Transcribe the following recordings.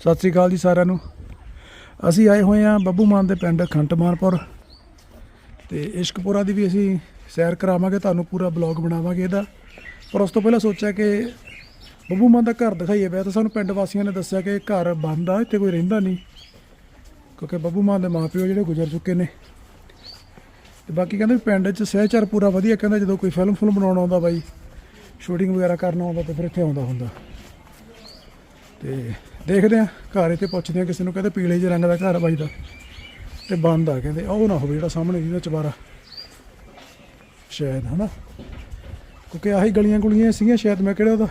ਸਤਿ ਸ੍ਰੀ ਅਕਾਲ ਜੀ ਸਾਰਿਆਂ ਨੂੰ। ਅਸੀਂ ਆਏ ਹੋਏ ਹਾਂ ਬੱਬੂ ਮਾਨ ਦੇ ਪਿੰਡ ਖੰਟਮਾਨਪੁਰ ਤੇ ਇਸ਼ਕਪੁਰਾ ਦੀ ਵੀ ਅਸੀਂ ਸੈਰ ਕਰਾਵਾਂਗੇ, ਤੁਹਾਨੂੰ ਪੂਰਾ ਬਲੌਗ ਬਣਾਵਾਂਗੇ ਇਹਦਾ। ਪਰ ਉਸ ਤੋਂ ਪਹਿਲਾਂ ਸੋਚਿਆ ਕਿ ਬੱਬੂ ਮਾਨ ਦਾ ਘਰ ਦਿਖਾਈਏ। ਵੈ ਤਾਂ ਸਾਨੂੰ ਪਿੰਡ ਵਾਸੀਆਂ ਨੇ ਦੱਸਿਆ ਕਿ ਘਰ ਬੰਦ ਆ ਇੱਥੇ ਕੋਈ ਰਹਿੰਦਾ ਨਹੀਂ। ਕਿਉਂਕਿ ਬੱਬੂ ਮਾਨ ਦੇ ਮਾਪਿਓ ਜਿਹੜੇ ਗੁਜ਼ਰ ਚੁੱਕੇ ਨੇ। ਤੇ ਬਾਕੀ ਕਹਿੰਦੇ ਵੀ ਪਿੰਡ 'ਚ ਸਹਿਚਾਰ ਪੂਰਾ ਵਧੀਆ। ਕਹਿੰਦਾ ਜਦੋਂ ਕੋਈ ਫਿਲਮ ਫਿਲਮ ਬਣਾਉਣ ਆਉਂਦਾ ਬਾਈ ਸ਼ੂਟਿੰਗ ਵਗੈਰਾ ਕਰਨ ਆਉਂਦਾ ਤਾਂ ਫਿਰ ਇੱਥੇ ਆਉਂਦਾ ਹੁੰਦਾ। ਤੇ ਦੇਖਦੇ ਆ, ਘਰ ਇੱਥੇ ਪੁੱਛਦੇ ਆ ਕਿਸੇ ਨੂੰ, ਕਹਿੰਦੇ ਪੀਲੇ ਜਿਹੇ ਰੰਗ ਦਾ ਘਰ ਆ ਬਾਈ ਦਾ। ਤੇ ਬੰਦ ਆ, ਕਹਿੰਦੇ ਉਹ ਨਾ ਹੋਵੇ ਜਿਹੜਾ ਸਾਹਮਣੇ ਜਿਹਦਾ ਚਵਾਰਾ ਸ਼ਾਇਦ, ਹਨਾ? ਕਿਉਂਕਿ ਆਹੀ ਗਲੀਆਂ ਗੁਲੀਆਂ ਸੀਗੀਆਂ ਸ਼ਾਇਦ, ਮੈਂ ਕਿਹੜਾ ਉਹਦਾ?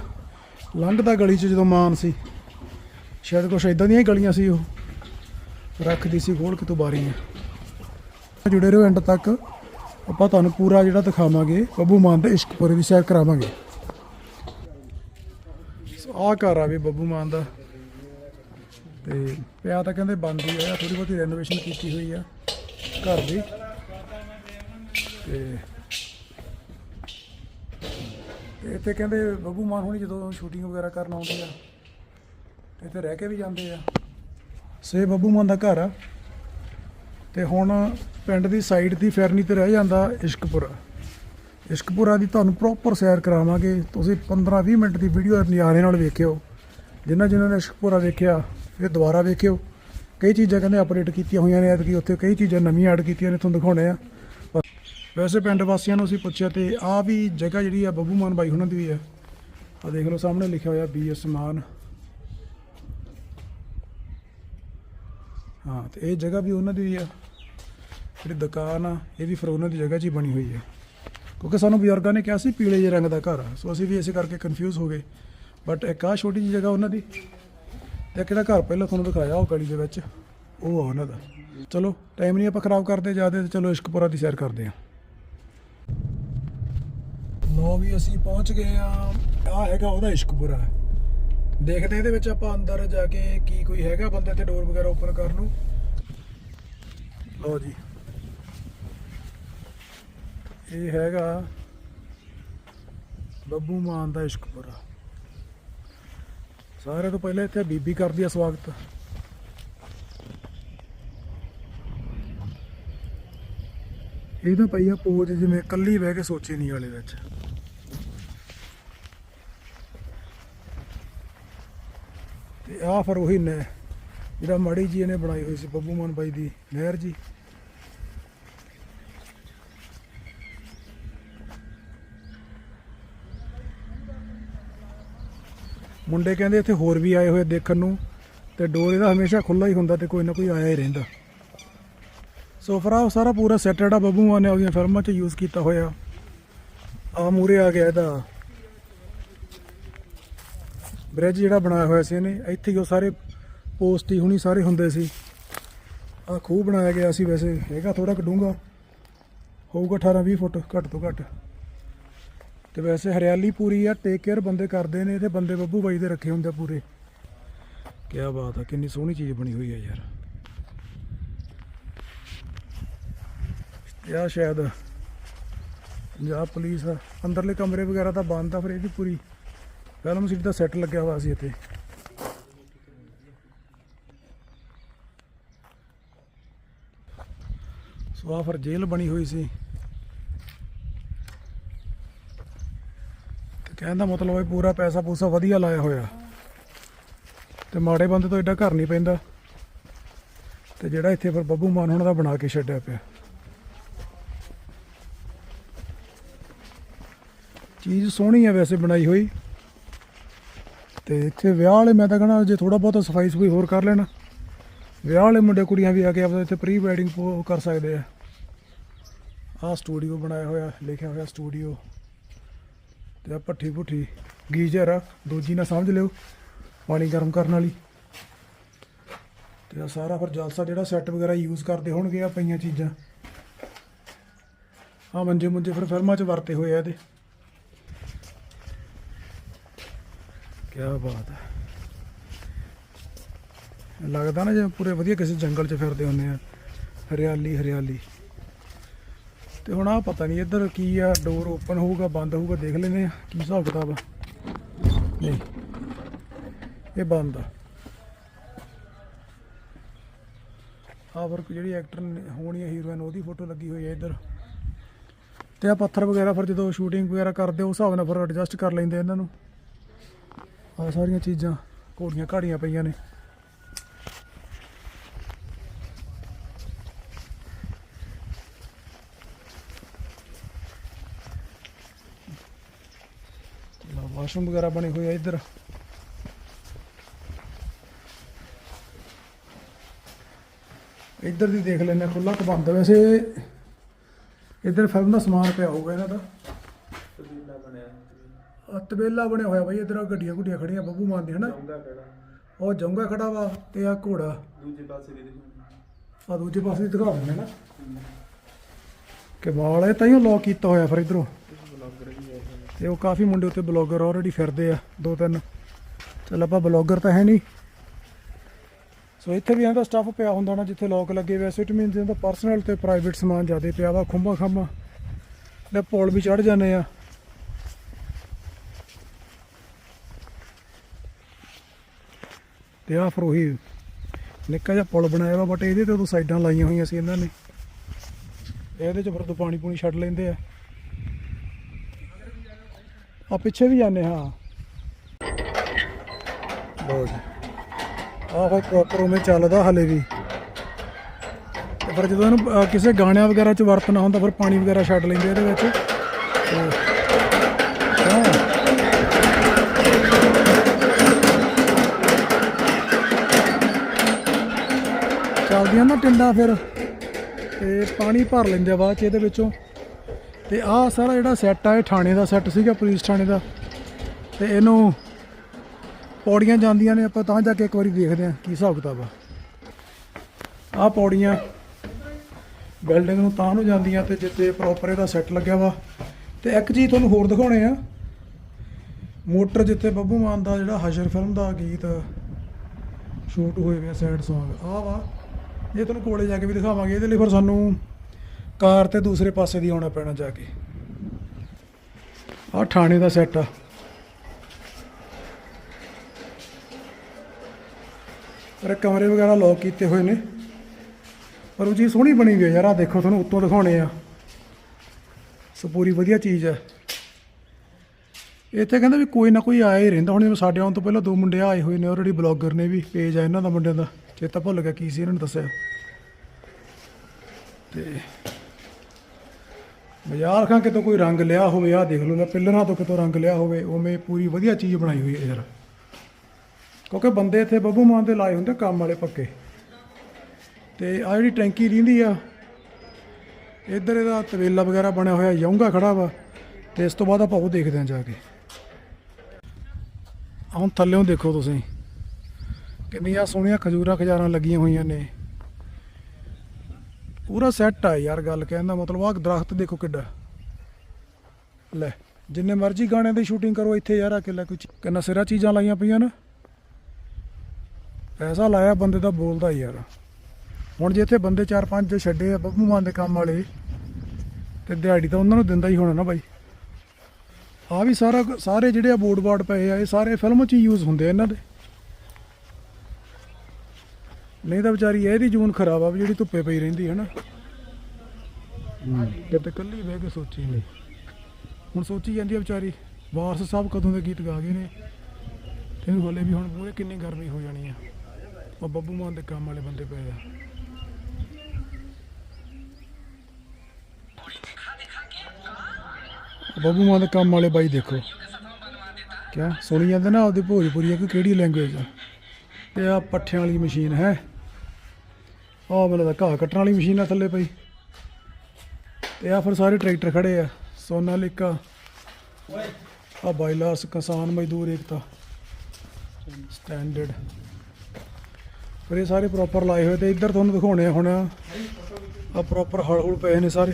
ਲੰਘਦਾ ਗਲੀ 'ਚ ਜਦੋਂ ਮਾਨ ਸੀ। ਸ਼ਾਇਦ ਕੁਛ ਇਦਾਂ ਦੀਆਂ ਹੀ ਗਲੀਆਂ ਸੀ ਉਹ। ਰੱਖਦੀ ਸੀ ਖੋਲ ਕੇ ਤੋਂ ਬਾਰੀਆਂ ਜੁੜੇ ਰਹੋ ਐਂਡ ਤੱਕ। ਆਪਾਂ ਤੁਹਾਨੂੰ ਪੂਰਾ ਜਿਹੜਾ ਦਿਖਾਵਾਂਗੇ, ਬੱਬੂ ਮਾਨ ਦੇ ਇਸ਼ਕਪੁਰੇ ਦੀ ਸੈਰ ਕਰਾਵਾਂਗੇ। ਆਹ ਘਰ ਆ ਵੀ ਬੱਬੂ ਮਾਨ ਦਾ। ਤੇ ਪਿਆ ਤਾਂ ਕਹਿੰਦੇ ਬੰਦ ਹੀ ਹੋਇਆ ਥੋੜੀ ਬਹੁਤੀ ਰੈਨੋਵੇਸ਼ਨ ਕੀਤੀ ਹੋਈ ਆ ਘਰ ਦੀ। ਤੇ ਇੱਥੇ ਕਹਿੰਦੇ ਬੱਬੂ ਮਾਨ ਹੁਣੀ ਜਦੋਂ ਸ਼ੂਟਿੰਗ ਵਗੈਰਾ ਕਰਨ ਆਉਂਦੇ ਆ ਤੇ ਇੱਥੇ ਰਹਿ ਕੇ ਵੀ ਜਾਂਦੇ ਆ। ਸੇ ਬੱਬੂ ਮਾਨ ਦਾ ਘਰ ਆ। ਤੇ ਹੁਣ ਪਿੰਡ ਦੀ ਸਾਈਡ ਦੀ ਫਿਰਨੀ ਤੇ ਰਹਿ ਜਾਂਦਾ ਇਸ਼ਕਪੁਰਾ। ਇਸ਼ਕਪੁਰਾ ਦੀ ਤੁਹਾਨੂੰ ਪ੍ਰੋਪਰ ਸੈਰ ਕਰਾਵਾਂਗੇ। ਤੁਸੀਂ 15-20 ਮਿੰਟ ਦੀ ਵੀਡੀਓ ਨਿਆਰੇ ਨਾਲ ਵੇਖਿਓ। ਜਿਨ੍ਹਾਂ ਜਿਨ੍ਹਾਂ ਨੇ ਇਸ਼ਕਪੁਰਾ ਵੇਖਿਆ, ਫਿਰ ਦੁਬਾਰਾ ਵੇਖਿਓ। ਕਈ ਚੀਜ਼ਾਂ ਕਹਿੰਦੇ ਅਪਡੇਟ ਕੀਤੀਆਂ ਹੋਈਆਂ ਨੇ, ਐਤਕੀ ਉੱਥੇ ਕਈ ਚੀਜ਼ਾਂ ਨਵੀਆਂ ਐਡ ਕੀਤੀਆਂ ਨੇ, ਤੁਹਾਨੂੰ ਦਿਖਾਉਣੇ ਆ। ਪਰ ਵੈਸੇ ਪਿੰਡ ਵਾਸੀਆਂ ਨੂੰ ਅਸੀਂ ਪੁੱਛਿਆ ਤੇ ਆ ਵੀ ਜਗ੍ਹਾ ਜਿਹੜੀ ਆ ਬੱਬੂ ਮਾਨ ਬਾਈ ਉਹਨਾਂ ਦੀ ਵੀ ਆ। ਆ ਦੇਖ ਲਓ, ਸਾਹਮਣੇ ਲਿਖਿਆ ਹੋਇਆ ਬੀ ਐਸ ਮਾਨ। ਹਾਂ, ਤੇ ਇਹ ਜਗ੍ਹਾ ਵੀ ਉਹਨਾਂ ਦੀ ਆ। ਜਿਹੜੀ ਦੁਕਾਨ ਆ, ਇਹ ਵੀ ਫਿਰ ਉਹਨਾਂ ਦੀ ਜਗ੍ਹਾ 'ਚ ਹੀ ਬਣੀ ਹੋਈ ਹੈ ਕਿਉਂਕਿ ਸਾਨੂੰ ਬਜ਼ੁਰਗਾਂ ਨੇ ਕਿਹਾ ਸੀ ਪੀਲੇ ਜਿਹੇ ਰੰਗ ਦਾ ਘਰ ਆ। ਸੋ ਅਸੀਂ ਵੀ ਇਸੇ ਕਰਕੇ ਕਨਫਿਊਜ਼ ਹੋ ਗਏ। ਬਟ ਇੱਕ ਆ ਛੋਟੀ ਜਿਹੀ ਜਗ੍ਹਾ ਉਹਨਾਂ ਦੀ। ਤੇ ਕਿਹੜਾ ਘਰ ਪਹਿਲਾਂ ਤੁਹਾਨੂੰ ਦਿਖਾਇਆ, ਉਹ ਗਲੀ ਦੇ ਵਿੱਚ। ਉਹ ਆ ਉਹਨਾਂ ਦਾ। ਚਲੋ ਟਾਈਮ ਨਹੀਂ ਆਪਾਂ ਖਰਾਬ ਕਰਦੇ ਜਾਂਦੇ ਤੇ ਚਲੋ ਇਸ਼ਕਪੁਰਾ ਦੀ ਸੈਰ ਕਰਦੇ ਆ। ਲੋ ਵੀ ਅਸੀਂ ਪਹੁੰਚ ਗਏ ਆ। ਆ ਹੈਗਾ ਉਹਦਾ ਇਸ਼ਕਪੁਰਾ। ਦੇਖਦੇ ਇਹਦੇ ਵਿੱਚ ਆਪਾਂ ਅੰਦਰ ਜਾ ਕੇ ਕੀ ਕੋਈ ਹੈਗਾ, ਬੰਦੇ ਤੇ ਡੋਰ ਵਗੈਰਾ ਓਪਨ ਕਰਨ ਨੂੰ। ਲਓ ਜੀ। ਇਹ ਹੈਗਾ ਬੱਬੂ ਮਾਨ ਦਾ ਇਸ਼ਕਪੁਰਾ ਸਾਰਿਆਂ ਤੋਂ ਪਹਿਲਾਂ ਇੱਥੇ ਬੀਬੀ ਕਰਦੀ ਆ, ਸਵਾਗਤ। ਇਹ ਤਾਂ ਪਈ ਆ ਪੋਜ ਜਿਵੇਂ ਕੱਲੀ ਬਹਿ ਕੇ ਸੋਚੇ ਨਹੀਂ ਵਾਲੇ ਵਿੱਚ। ਤੇ ਆਹ ਫਿਰ ਉਹੀ ਨੇ, ਜਿਹੜਾ ਮਾੜੀ ਜੀ ਇਹਨੇ ਬਣਾਈ ਹੋਈ ਸੀ ਬੱਬੂ ਮਾਨ ਬਾਈ ਦੀ, ਨਹਿਰ ਜੀ। ਮੁੰਡੇ ਕਹਿੰਦੇ ਇੱਥੇ ਹੋਰ ਵੀ ਆਏ ਹੋਏ ਦੇਖਣ ਨੂੰ, ਤੇ ਡੋਰ ਇਹਦਾ ਹਮੇਸ਼ਾ ਖੁੱਲਾ ਹੀ ਹੁੰਦਾ ਤੇ ਕੋਈ ਨਾ ਕੋਈ ਆਇਆ ਹੀ ਰਹਿੰਦਾ। ਸੋਫਰਾ ਉਹ ਸਾਰਾ ਪੂਰਾ ਸੈਟ ਜਿਹੜਾ ਬੱਬੂ ਨੇ ਉਹਦੀਆਂ ਫਿਲਮਾਂ 'ਚ ਯੂਜ਼ ਕੀਤਾ ਹੋਇਆ, ਆ ਮੂਰੇ ਆ ਗਿਆ ਇਹਦਾ। ਬ੍ਰਿਜ ਜਿਹੜਾ ਬਣਾਇਆ ਹੋਇਆ ਸੀ ਇਹਨੇ, ਇੱਥੇ ਹੀ ਉਹ ਸਾਰੇ ਪੋਸਟ ਹੀ ਹੁਣੀ ਸਾਰੇ ਹੁੰਦੇ ਸੀ। ਆ ਖੂਹ ਬਣਾਇਆ ਗਿਆ ਸੀ ਵੈਸੇ, ਹੈਗਾ ਥੋੜਾ ਕੁ ਡੂੰਘਾ, ਹੋਊਗਾ 18 20 ਫੁੱਟ, ਘੱਟ ਤੋਂ ਘੱਟ। ਤੇ ਵੈਸੇ ਹਰਿਆਲੀ ਪੂਰੀ ਆ ਟੇਕ ਕੇਅਰ ਬੰਦੇ ਕਰਦੇ ਨੇ ਤੇ ਬੰਦੇ ਬੱਬੂ ਬਾਈ ਦੇ ਰੱਖੇ ਹੁੰਦੇ ਪੂਰੇ। ਕੀ ਬਾਤ ਆ, ਕਿੰਨੀ ਸੋਹਣੀ ਚੀਜ਼ ਬਣੀ ਹੋਈ ਆ ਯਾਰ। ਇਹ ਸ਼ਾਇਦ ਪੰਜਾਬ ਪੁਲਿਸ ਆ, ਅੰਦਰਲੇ ਕਮਰੇ ਵਗੈਰਾ ਤਾਂ ਬੰਦ ਆ, ਫਿਰ ਇਹਦੀ ਪੂਰੀ ਫਿਲਮ ਸਿਟੀ ਦਾ ਸੈੱਟ ਲੱਗਿਆ ਹੋਇਆ ਸੀ ਇੱਥੇ। ਸੋ ਆ ਫਿਰ ਜੇਲ੍ਹ ਬਣੀ ਹੋਈ ਸੀ। ਕਹਿਣ ਦਾ ਮਤਲਬ ਹੈ ਪੂਰਾ ਪੈਸਾ ਪੂਸਾ ਵਧੀਆ ਲਾਇਆ ਹੋਇਆ। ਤੇ ਮਾੜੇ ਬੰਦੇ ਤੋਂ ਐਡਾ ਘਰ ਨਹੀਂ ਪੈਂਦਾ। ਤੇ ਜਿਹੜਾ ਇੱਥੇ ਫਿਰ ਬੱਬੂ ਮਾਨ ਹੁਣ ਦਾ ਬਣਾ ਕੇ ਛੱਡਿਆ ਪਿਆ। ਚੀਜ਼ ਸੋਹਣੀ ਹੈ ਵੈਸੇ ਬਣਾਈ ਹੋਈ। ਤੇ ਇੱਥੇ ਵਿਆਹ ਵਾਲੇ ਮੈਂ ਤਾਂ ਕਹਣਾ ਜੇ ਥੋੜਾ ਬਹੁਤਾ ਸਫ਼ਾਈ ਸਫ਼ਾਈ ਹੋਰ ਕਰ ਲੈਣ। ਵਿਆਹ ਵਾਲੇ ਮੁੰਡੇ ਕੁੜੀਆਂ ਵੀ ਆ ਕੇ ਆਪਦਾ ਇੱਥੇ ਪ੍ਰੀ ਵੈਡਿੰਗ ਕਰ ਸਕਦੇ ਆ। ਆਹ ਸਟੂਡੀਓ ਬਣਾਇਆ ਹੋਇਆ, ਲਿਖਿਆ ਹੋਇਆ ਸਟੂਡੀਓ ਤੇ ਆ ਭੱਠੀ ਭੁੱਠੀ ਗੀਜ਼ਰ ਆ ਦੂਜੀ ਨਾ ਸਮਝ ਲਿਓ, ਪਾਣੀ ਗਰਮ ਕਰਨ ਵਾਲੀ। ਤੇ ਆ ਸਾਰਾ ਫਿਰ ਜਲਸਾ ਜਿਹੜਾ ਸੈੱਟ ਵਗੈਰਾ ਯੂਜ਼ ਕਰਦੇ ਹੋਣਗੇ ਆ ਪਈਆਂ ਚੀਜ਼ਾਂ। ਆ ਮੰਜੇ ਮੁੰਜੇ ਫਿਰ ਫਿਲਮਾਂ 'ਚ ਵਰਤੇ ਹੋਏ ਆ ਇਹਦੇ। ਕੀ ਬਾਤ ਹੈ। ਲੱਗਦਾ ਨਾ ਜਿਵੇਂ ਪੂਰੇ ਵਧੀਆ ਕਿਸੇ ਜੰਗਲ 'ਚ ਫਿਰਦੇ ਹੁੰਦੇ ਆ। ਹਰਿਆਲੀ ਹਰਿਆਲੀ। ਤੇ ਹੁਣ ਆ ਪਤਾ ਨਹੀਂ ਇੱਧਰ ਕੀ ਆ ਡੋਰ ਓਪਨ ਹੋਊਗਾ, ਬੰਦ ਹੋਊਗਾ, ਦੇਖ ਲੈਨੇ ਆ ਕੀ ਹਿਸਾਬ ਕਿਤਾਬ ਆ। ਨਹੀਂ ਇਹ ਬੰਦ ਆ। ਆ ਵਰਕ ਜਿਹੜੀ ਐਕਟਰ ਹੋਣੀ ਹੈ ਹੀਰੋਇਨ ਉਹਦੀ ਫੋਟੋ ਲੱਗੀ ਹੋਈ ਹੈ ਇੱਧਰ। ਤੇ ਆ ਪੱਥਰ ਵਗੈਰਾ ਫਿਰ ਜਦੋਂ ਸ਼ੂਟਿੰਗ ਵਗੈਰਾ ਕਰਦੇ, ਉਸ ਹਿਸਾਬ ਨਾਲ ਫਿਰ ਅਡਜਸਟ ਕਰ ਲੈਂਦੇ ਇਹਨਾਂ ਨੂੰ। ਆ ਸਾਰੀਆਂ ਚੀਜ਼ਾਂ ਕੋੜੀਆਂ ਘਾੜੀਆਂ ਪਈਆਂ ਨੇ। ਵਾਸ਼ਰੂਮ ਵਗੈਰਾ ਬਣੇ ਹੋਏ ਆ ਇੱਧਰ। ਇੱਧਰ ਦੀ ਦੇਖ ਲੈਂਦੇ ਖੁੱਲਾ ਕੁ ਬੰਦ ਵੈਸੇ। ਇੱਧਰ ਫਿਲਮ ਦਾ ਸਮਾਨ ਪਿਆ ਹੋਊਗਾ ਇਹਨਾਂ ਦਾ। ਤਬੀਲਾ ਬਣਿਆ। ਆਹ ਤਬੇਲਾ ਬਣਿਆ ਹੋਇਆ ਬਾਈ ਇੱਧਰ ਗੱਡੀਆਂ ਗੁੱਡੀਆਂ ਖੜੀਆਂ ਬੱਬੂ ਮਾਨ ਦੀ ਹਨਾ? ਉਹ ਜੰਗਾ ਖੜਾ ਵਾ ਤੇ ਆ ਘੋੜਾ। ਦੂਜੇ ਪਾਸੇ ਵੀ ਦਿਖਾਉਣਾ ਆ ਦੂਜੇ ਪਾਸੇ ਦਿਖਾ ਦਿੰਦੇ ਨਾ। ਕਿ ਵਾਲ ਇਹ ਤਾਂ ਹੀ ਲੋਕ ਕੀਤਾ ਹੋਇਆ ਫਿਰ ਇਧਰੋਂ। ਤੇ ਉਹ ਕਾਫੀ ਮੁੰਡੇ ਉੱਤੇ ਬਲੌਗਰ ਆਲਰੇਡੀ ਫਿਰਦੇ ਆ, ਦੋ ਤਿੰਨ। ਚੱਲ ਆਪਾਂ ਬਲੌਗਰ ਤਾਂ ਹੈ ਨਹੀਂ। ਸੋ ਇੱਥੇ ਵੀ ਇਹਦਾ ਸਟਾਫ ਪਿਆ ਹੁੰਦਾ ਨਾ ਜਿੱਥੇ ਲੋਕ ਲੱਗੇ ਵੈਸੇ ਇਟ ਮੀਨਸ ਦਾ ਪਰਸਨਲ ਤੇ ਪ੍ਰਾਈਵੇਟ ਸਮਾਨ ਜ਼ਿਆਦਾ ਪਿਆ ਵਾ ਖੁੰਮਾ ਖਾਮਾ ਲੈ ਪੁਲ ਵੀ ਚੜ ਜਾਂਦੇ ਆ। ਤੇ ਆ ਫਿਰ ਉਹੀ ਨਿੱਕਾ ਜਿਹਾ ਪੁਲ ਬਣਾਇਆ ਵਾ ਬਟ ਇਹਦੇ ਤੇ ਉਦੋਂ ਸਾਈਡਾਂ ਲਾਈਆਂ ਹੋਈਆਂ ਸੀ ਇਹਨਾਂ ਨੇ। ਇਹਦੇ ਚ ਫਿਰ ਤੋਂ ਪਾਣੀ ਪੂਣੀ ਛੱਡ ਲੈਂਦੇ ਆ। ਆ ਪਿੱਛੇ ਵੀ ਜਾਂਦੇ ਹਾਂ। ਬਹੁਤ ਜੀ। ਆਹ ਪ੍ਰੋਪਰ ਉਵੇਂ ਚੱਲਦਾ ਹਲੇ ਵੀ। ਤੇ ਫਿਰ ਜਦੋਂ ਇਹਨੂੰ ਕਿਸੇ ਗਾਣਿਆਂ ਵਗੈਰਾ ਚ ਵਰਤਣਾ ਹੁੰਦਾ, ਫਿਰ ਪਾਣੀ ਵਗੈਰਾ ਛੱਡ ਲੈਂਦੇ ਇਹਦੇ ਵਿੱਚ। ਚੱਲਦੀਆਂ ਨਾ ਟਿੰਡਾ ਫਿਰ। ਤੇ ਪਾਣੀ ਭਰ ਲੈਂਦੇ ਆ ਬਾਅਦ ਚ ਇਹਦੇ ਵਿੱਚੋਂ। ਤੇ ਆਹ ਸਾਰਾ ਜਿਹੜਾ ਸੈੱਟ ਆ, ਇਹ ਥਾਣੇ ਦਾ ਸੈੱਟ ਸੀਗਾ, ਪੁਲਿਸ ਥਾਣੇ ਦਾ। ਤੇ ਇਹਨੂੰ ਪੌੜੀਆਂ ਜਾਂਦੀਆਂ ਨੇ, ਆਪਾਂ ਤਾਂ ਜਾ ਕੇ ਇੱਕ ਵਾਰੀ ਦੇਖਦੇ ਹਾਂ ਕੀ ਹਿਸਾਬ ਕਿਤਾਬ ਆ। ਆਹ ਪੌੜੀਆਂ ਬਿਲਡਿੰਗ ਨੂੰ ਤਾਂ ਨੂੰ ਜਾਂਦੀਆਂ ਤੇ ਜਿੱਤੇ ਪ੍ਰੋਪਰ ਇਹਦਾ ਸੈੱਟ ਲੱਗਿਆ ਵਾ। ਤੇ ਇੱਕ ਚੀਜ਼ ਤੁਹਾਨੂੰ ਹੋਰ ਦਿਖਾਉਣੇ ਆ। ਮੋਟਰ ਜਿੱਥੇ ਬੱਬੂ ਮਾਨ ਦਾ ਜਿਹੜਾ ਹਸ਼ਰ ਫਿਲਮ ਦਾ ਗੀਤ ਸ਼ੂਟ ਹੋਏ ਹੋਏ ਸੈਡ Song ਆਹ ਵਾ, ਇਹ ਤੁਹਾਨੂੰ ਕੋਲੇ ਜਾ ਕੇ ਵੀ ਦਿਖਾਵਾਂਗੇ, ਇਹਦੇ ਲਈ ਫਿਰ ਸਾਨੂੰ ਕਾਰ ਤੇ ਦੂਸਰੇ ਪਾਸੇ ਦੀ ਆਉਣਾ ਪੈਣਾ ਜਾ ਕੇ। ਆਹ ਥਾਣੇ ਦਾ ਸੈੱਟ ਆ। ਪਰ ਕਮਰੇ ਵਗੈਰਾ ਲੌਕ ਕੀਤੇ ਹੋਏ ਨੇ। ਪਰ ਉਹ ਚੀਜ਼ ਸੋਹਣੀ ਬਣੀ ਹੋਈ ਹੈ ਯਾਰ ਆ ਦੇਖੋ ਤੁਹਾਨੂੰ ਉੱਤੋਂ ਦਿਖਾਉਣੇ ਆ। ਸੋ ਪੂਰੀ ਵਧੀਆ ਚੀਜ਼ ਹੈ ਇੱਥੇ ਕਹਿੰਦਾ ਵੀ ਕੋਈ ਨਾ ਕੋਈ ਆਇਆ ਹੀ ਰਹਿੰਦਾ। ਹੁਣ ਜਿਵੇਂ ਸਾਡੇ ਆਉਣ ਤੋਂ ਪਹਿਲਾਂ ਦੋ ਮੁੰਡੇ ਆਏ ਹੋਏ ਨੇ ਆਲਰੇਡੀ ਬਲੌਗਰ ਨੇ ਵੀ, ਪੇਜ ਆ ਇਹਨਾਂ ਦਾ ਮੁੰਡਿਆਂ ਦਾ। ਚੇਤਾ ਭੁੱਲ ਗਿਆ ਕੀ ਸੀ ਇਹਨਾਂ ਨੇ ਦੱਸਿਆ। ਤੇ ਬਾਜ਼ਾਰ ਖਾਂ ਕਿਤੋਂ ਕੋਈ ਰੰਗ ਲਿਆ ਹੋਵੇ ਆ ਦੇਖ ਲਓ ਮੈਂ ਪਿੱਲਰਾਂ ਤੋਂ ਕਿਤੋਂ ਰੰਗ ਲਿਆ ਹੋਵੇ, ਉਵੇਂ ਪੂਰੀ ਵਧੀਆ ਚੀਜ਼ ਬਣਾਈ ਹੋਈ ਹੈ ਯਾਰ। ਕਿਉਂਕਿ ਬੰਦੇ ਇੱਥੇ ਬੱਬੂ ਮਾਨ ਦੇ ਲਾਏ ਹੁੰਦੇ ਕੰਮ ਵਾਲੇ ਪੱਕੇ। ਤੇ ਆ ਜਿਹੜੀ ਟੈਂਕੀ ਰਹਿੰਦੀ ਆ, ਇੱਧਰ ਇਹਦਾ ਤਵੇਲਾ ਵਗੈਰਾ ਬਣਿਆ ਹੋਇਆ ਯਉਂਗਾ ਖੜਾ ਵਾ, ਤੇ ਇਸ ਤੋਂ ਬਾਅਦ ਆਪਾਂ ਉਹ ਦੇਖਦੇ ਹਾਂ ਜਾ ਕੇ। ਆਹ ਹੁਣ ਥੱਲੇੋਂ ਦੇਖੋ ਤੁਸੀਂ, ਕਿੰਨੀਆਂ ਸੋਹਣੀਆਂ ਖਜੂਰਾਂ ਖਜਾਰਾਂ ਲੱਗੀਆਂ ਹੋਈਆਂ ਨੇ। ਪੂਰਾ ਸੈੱਟ ਆ ਯਾਰ ਗੱਲ ਕਹਿਣ ਦਾ ਮਤਲਬ ਆਹ ਦਰਖਤ ਦੇਖੋ ਕਿੱਡਾ। ਲੈ, ਜਿੰਨੇ ਮਰਜ਼ੀ ਗਾਣਿਆਂ ਦੀ ਸ਼ੂਟਿੰਗ ਕਰੋ ਇੱਥੇ ਯਾਰ, ਆ ਕੇ ਕੋਈ ਕਿੰਨਾ ਸਿਰਾ ਚੀਜ਼ਾਂ ਲਾਈਆਂ ਪਈਆਂ ਨਾ। ਪੈਸਾ ਲਾਇਆ ਬੰਦੇ ਦਾ ਬੋਲਦਾ ਯਾਰ। ਹੁਣ ਜੇ ਇੱਥੇ ਬੰਦੇ ਚਾਰ ਪੰਜ ਛੱਡੇ ਆ ਬੱਬੂ ਮਾਨ ਦੇ ਕੰਮ ਵਾਲੇ, ਤੇ ਦਿਹਾੜੀ ਤਾਂ ਉਹਨਾਂ ਨੂੰ ਦਿੰਦਾ ਹੀ ਹੋਣਾ ਨਾ ਬਾਈ। ਆ ਵੀ ਸਾਰਾ ਸਾਰੇ ਜਿਹੜੇ ਆ ਬੋਰਡ ਬਾਰਡ ਪਏ ਆ, ਇਹ ਸਾਰੇ ਫਿਲਮ 'ਚ ਹੀ ਯੂਜ਼ ਹੁੰਦੇ ਆ ਇਹਨਾਂ ਦੇ। ਨਹੀਂ ਤਾਂ ਵਿਚਾਰੀ ਇਹਦੀ ਜੂਨ ਖਰਾਬ ਆ ਵੀ ਜਿਹੜੀ ਧੁੱਪੇ ਪਈ ਰਹਿੰਦੀ ਹੈ ਨਾ। ਕਿਤੇ ਕੱਲੀ ਬਹਿ ਕੇ ਸੋਚੀ ਨਹੀਂ ਹੁਣ ਸੋਚੀ ਜਾਂਦੀ ਆ ਵਿਚਾਰੀ ਵਾਰਸ ਸਾਹਿਬ ਕਦੋਂ ਦੇ ਗੀਤ ਗਾ ਗਏ ਨੇ। ਇਹਨੂੰ ਹਲੇ ਵੀ ਹੁਣ ਪੂਰੇ ਕਿੰਨੀ ਗਰਮੀ ਹੋ ਜਾਣੀ ਆ। ਉਹ ਬੱਬੂ ਮਾਨ ਦੇ ਕੰਮ ਵਾਲੇ ਬੰਦੇ ਪਏ ਆ। ਬੱਬੂ ਮਾਨ ਦੇ ਕੰਮ ਵਾਲੇ ਬਾਈ ਦੇਖੋ। ਕਿਆ? ਸੁਣੀ ਜਾਂਦੇ ਨਾ ਆਪਦੀ ਭੋਜਪੁਰੀ ਆ ਕਿ ਕਿਹੜੀ ਲੈਂਗੁਏਜ ਆ? ਤੇ ਆ ਪੱਠਿਆਂ ਵਾਲੀ ਮਸ਼ੀਨ ਹੈ। ਆਹ ਮੈਨੂੰ ਤਾਂ ਘਾਹ ਕੱਟਣ ਵਾਲੀ ਮਸ਼ੀਨ ਆ ਥੱਲੇ ਪਈ। ਤੇ ਆ ਫਿਰ ਸਾਰੇ ਟਰੈਕਟਰ ਖੜੇ ਆ ਸੋਨਾਲਿਕਾ ਆ ਬਾਈਲਾਸ ਕਿਸਾਨ ਮਜ਼ਦੂਰ ਏਕਤਾ। ਸਟੈਂਡਰਡ ਫਿਰ ਇਹ ਸਾਰੇ ਪ੍ਰੋਪਰ ਲਾਏ ਹੋਏ ਤੇ ਇੱਧਰ ਤੁਹਾਨੂੰ ਦਿਖਾਉਣੇ ਆ ਹੁਣ। ਆ ਪ੍ਰੋਪਰ ਹਲ ਹੁਲ ਪਏ ਨੇ ਸਾਰੇ।